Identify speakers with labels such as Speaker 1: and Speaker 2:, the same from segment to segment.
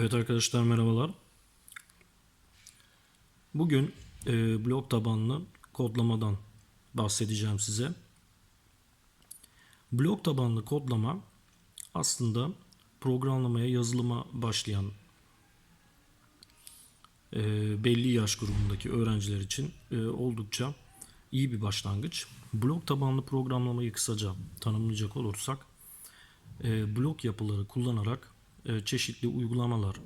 Speaker 1: Evet arkadaşlar merhabalar. Bugün e, blok tabanlı kodlamadan bahsedeceğim size. Blok tabanlı kodlama aslında programlamaya, yazılıma başlayan e, belli yaş grubundaki öğrenciler için e, oldukça iyi bir başlangıç. Blok tabanlı programlamayı kısaca tanımlayacak olursak, e, blok yapıları kullanarak e, çeşitli uygulamalar,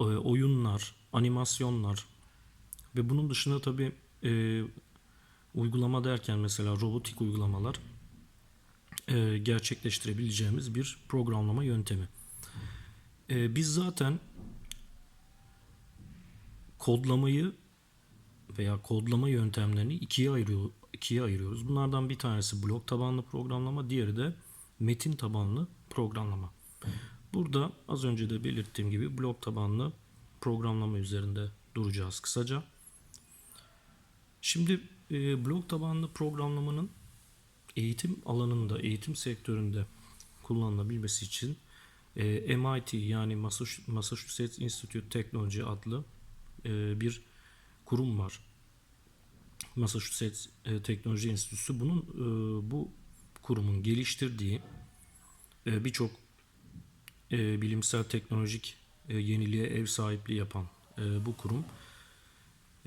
Speaker 1: e, oyunlar, animasyonlar ve bunun dışında tabi uygulama derken mesela robotik uygulamalar e, gerçekleştirebileceğimiz bir programlama yöntemi. E, biz zaten kodlamayı veya kodlama yöntemlerini ikiye ayırıyor, ikiye ayırıyoruz. Bunlardan bir tanesi blok tabanlı programlama, diğeri de metin tabanlı programlama. Burada az önce de belirttiğim gibi blok tabanlı programlama üzerinde duracağız kısaca. Şimdi e, blok tabanlı programlamanın eğitim alanında, eğitim sektöründe kullanılabilmesi için e, MIT yani Massachusetts Institute Technology adlı e, bir kurum var. Massachusetts e, Teknoloji Enstitüsü bunun e, bu kurumun geliştirdiği e, birçok e, bilimsel teknolojik e, yeniliğe ev sahipliği yapan e, bu kurum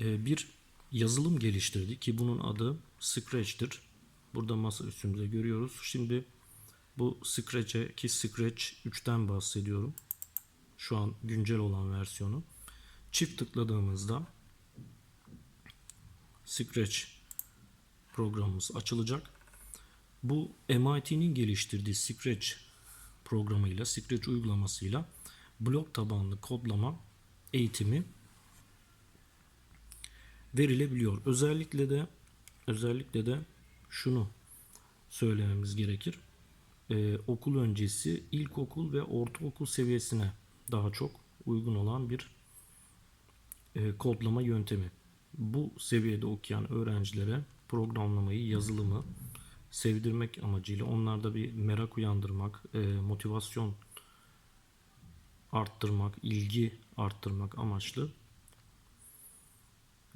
Speaker 1: e, bir yazılım geliştirdi ki bunun adı Scratch'tir. Burada masa üstümüzde görüyoruz. Şimdi bu Scratch'e ki Scratch 3'ten bahsediyorum. Şu an güncel olan versiyonu. Çift tıkladığımızda Scratch programımız açılacak. Bu MIT'nin geliştirdiği Scratch programıyla, Scratch uygulamasıyla blok tabanlı kodlama eğitimi verilebiliyor. Özellikle de özellikle de şunu söylememiz gerekir. Ee, okul öncesi ilkokul ve ortaokul seviyesine daha çok uygun olan bir e, kodlama yöntemi. Bu seviyede okuyan öğrencilere programlamayı, yazılımı sevdirmek amacıyla onlarda bir merak uyandırmak, e, motivasyon arttırmak, ilgi arttırmak amaçlı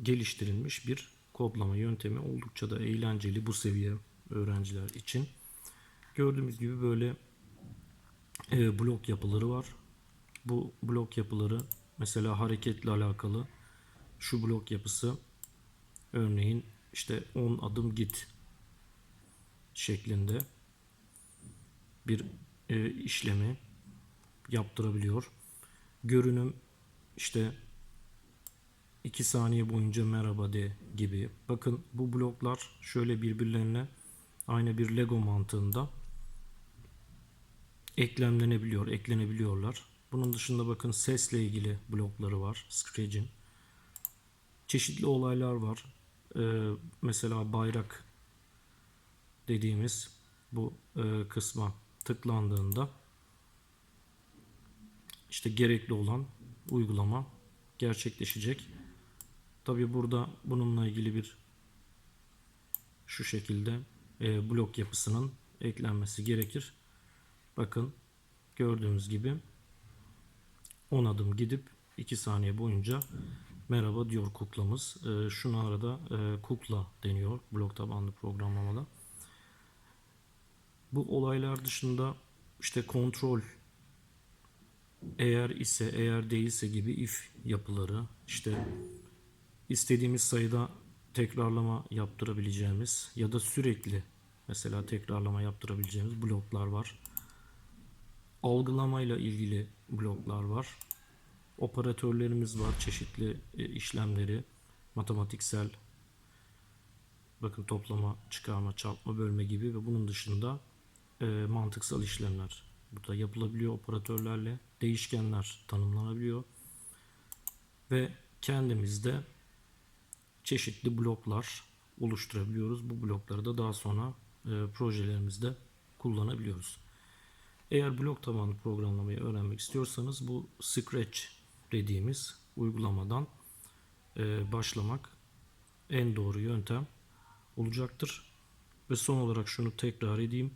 Speaker 1: geliştirilmiş bir kodlama yöntemi oldukça da eğlenceli bu seviye öğrenciler için. Gördüğümüz gibi böyle e, blok yapıları var. Bu blok yapıları mesela hareketle alakalı şu blok yapısı örneğin işte 10 adım git şeklinde bir e, işlemi yaptırabiliyor. Görünüm işte 2 saniye boyunca merhaba de gibi. Bakın bu bloklar şöyle birbirlerine aynı bir Lego mantığında eklemlenebiliyor, eklenebiliyorlar. Bunun dışında bakın sesle ilgili blokları var Scratch'in. Çeşitli olaylar var. Ee, mesela bayrak dediğimiz bu e, kısma tıklandığında işte gerekli olan uygulama gerçekleşecek. Tabi burada bununla ilgili bir şu şekilde e, blok yapısının eklenmesi gerekir. Bakın gördüğünüz gibi 10 adım gidip 2 saniye boyunca merhaba diyor kuklamız. E, şuna arada e, kukla deniyor blok tabanlı programlamada. Bu olaylar dışında işte kontrol eğer ise eğer değilse gibi if yapıları işte istediğimiz sayıda tekrarlama yaptırabileceğimiz ya da sürekli mesela tekrarlama yaptırabileceğimiz bloklar var. Algılamayla ilgili bloklar var. Operatörlerimiz var. Çeşitli e, işlemleri matematiksel bakın toplama, çıkarma, çarpma, bölme gibi ve bunun dışında e, mantıksal işlemler burada yapılabiliyor operatörlerle. Değişkenler tanımlanabiliyor. Ve kendimizde çeşitli bloklar oluşturabiliyoruz. Bu blokları da daha sonra e, projelerimizde kullanabiliyoruz. Eğer blok tabanlı programlamayı öğrenmek istiyorsanız bu Scratch dediğimiz uygulamadan e, başlamak en doğru yöntem olacaktır. Ve son olarak şunu tekrar edeyim.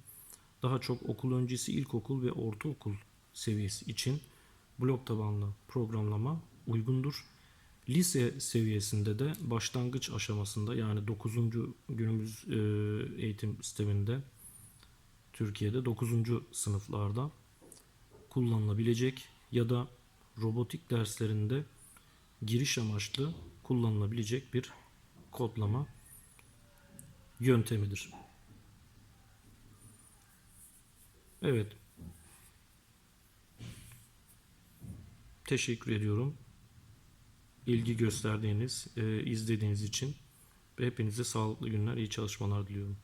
Speaker 1: Daha çok okul öncesi ilkokul ve ortaokul seviyesi için blok tabanlı programlama uygundur. Lise seviyesinde de başlangıç aşamasında yani 9. günümüz e, eğitim sisteminde Türkiye'de 9. sınıflarda kullanılabilecek ya da robotik derslerinde giriş amaçlı kullanılabilecek bir kodlama yöntemidir. Evet. Teşekkür ediyorum. İlgi gösterdiğiniz, e, izlediğiniz için ve hepinize sağlıklı günler, iyi çalışmalar diliyorum.